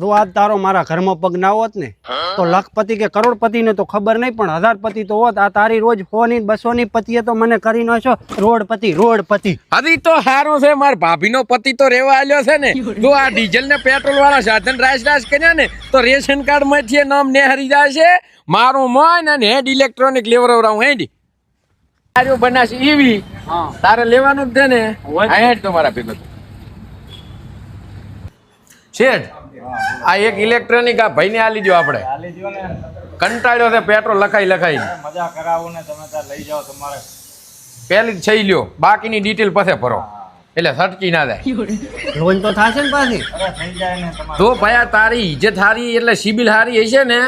જો આજ તારો મારા ઘરમાં પગ ના હોત ને તો લખપતિ કે કરોડપતિ ને તો ખબર નહીં પણ હજારપતિ તો હોત. આ તારી રોજ સો ની બસો ની પતિએ તો મને કરી નાખ્યો રોડપતિ રોડપતિ. હજી તો સારું છે માર ભાભીનો પતિ તો રેવા આલ્યો છે ને. જો આ ડીઝલ ને પેટ્રોલ વાળા સાધન રાશ રાશ કર્યા ને તો રેશન કાર્ડમાંથી નામ નેહરી જાય છે મારું મન અને હેડ ઇલેક્ટ્રોનિક લેવરાવું હેડ. તારું બનાશ ઈવી. તારે લેવાનું જ છે ને. હેડ તો મારા ભેગો શેઠ આ એક ઇલેક્ટ્રોનિક આ ભાઈને આલી દો આપણે. કંટાળ્યો છે પેટ્રોલ લખાઈ લખાઈ. મજા કરાવો ને તમે ત્યાં લઈ જાઓ તમારે. પહેલી જ છઈ લ્યો બાકીની ડિટેલ પાસે ભરો. એટલે સટકી ના જાય. લોન તો થશે ને પાછી? અરે થઈ જાય ને તમારે. તો ભયા તારી ઇજ્જત થારી એટલે સિબિલ હારી હશે ને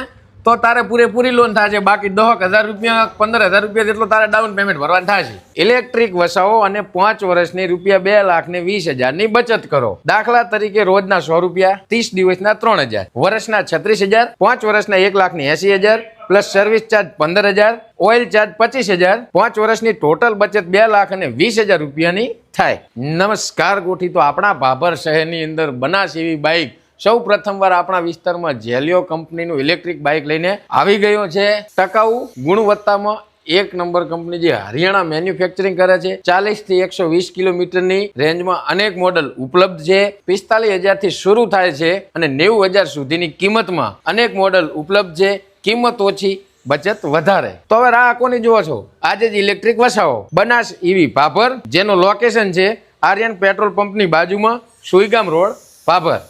તો તારે પૂરેપૂરી લોન થશે. બાકી દહક હજાર રૂપિયા, પંદર હજાર રૂપિયા જેટલો તારે ડાઉન પેમેન્ટ ભરવાનું થશે. ઇલેક્ટ્રિક વસાવો અને પાંચ વર્ષની રૂપિયા બે લાખ ને વીસ હજારની બચત કરો. દાખલા તરીકે રોજના સો રૂપિયા, ત્રીસ દિવસના ત્રણ હજાર. વર્ષના છત્રીસ હજાર, પાંચ વર્ષના એક લાખ ને એસી હજાર પ્લસ સર્વિસ ચાર્જ પંદર હજાર ઓઇલ ચાર્જ પચીસ હજાર, પાંચ વર્ષની ટોટલ બચત બે લાખ અને વીસ હજાર રૂપિયાની થાય. નમસ્કાર ગોઠી, તો આપણા ભાભર શહેરની અંદર બનાસ એવી બાઇક સૌ પ્રથમવાર આપણા વિસ્તારમાં જેલિયો કંપનીનું ઇલેક્ટ્રિક બાઇક લઈને આવી ગયો છે. ટકાઉ ગુણવત્તામાં એક નંબર કંપની જે હરિયાણા મેન્યુફેક્ચરિંગ કરે છે. ચાલીસથી એકસો વીસ કિલોમીટરની રેન્જમાં અનેક મોડલ ઉપલબ્ધ છે. પિસ્તાલીસ હજારથી શરૂ થાય છે અને નેવું હજાર સુધીની કિંમતમાં અનેક મોડલ ઉપલબ્ધ છે. કિંમત ઓછી, બચત વધારે. તો હવે રાહ કોની જુઓ છો? આજે જ ઇલેક્ટ્રિક વસાવો બનાસ ઈવી ભાભર જેનું લોકેશન છે આર્યન પેટ્રોલ પંપની બાજુમાં સુઈગામ રોડ ભાભર